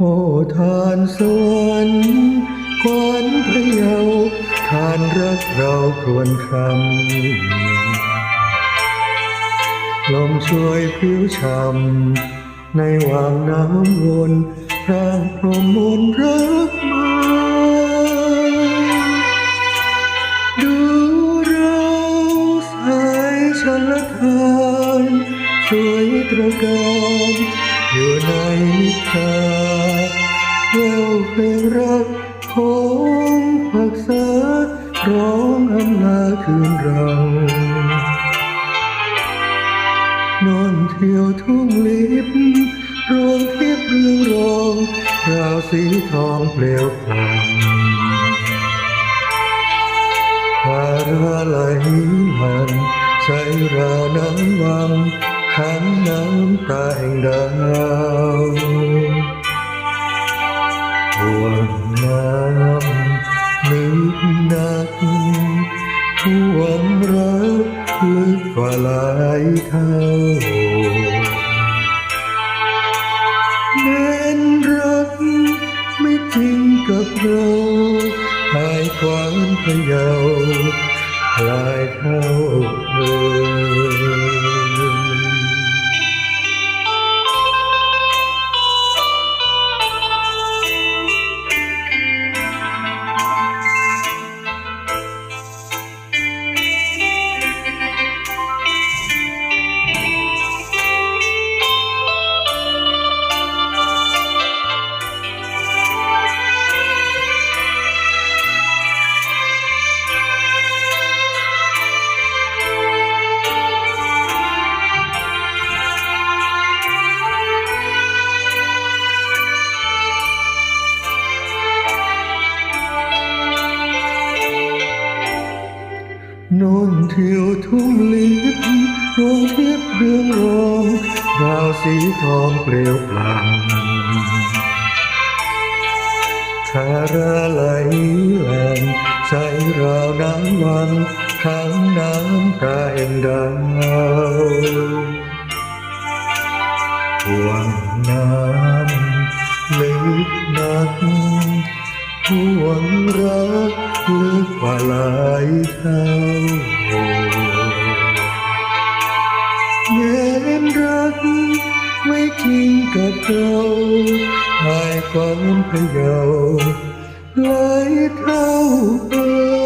โอ้ทานสวรรค์ควันพระเยาทานรักเราควรคำลมช่วยผิวช่ำในวังน้ำวนพรางพรหมมนรักมาดูเราสายชนละทานสวยตระการอยู่ในนิทาน เล่าเพลงรักของผักษาร้องอำลาคืนเรา นอนเที่ยวทุ่งลิบรวงทิพย์เรืองรองราวสีทองเปลวพลางพาราไหลหลังใส่ราน้ำวังขังน้ำตาแห่งดาว งน้ำลึกนักห่วงรักลึกกว่าหลายเท่าแม้นรักไม่จริงกับเราหายความพยาหลายเท่าเอ่ นนเที่ยวทุ่งลิบรวงทิพย์เรืองรองดาวสีทองเปลวปลังทาราไหลแหลงใสราวน้ำวังขังน้ำตาแห่งดาวห่วงน้ำลึกนัก ห่วงรักเลิกกว่าหลายเท่าแม้นรักไม่จริงกับเราหายความพยาหลายเท่าเอ่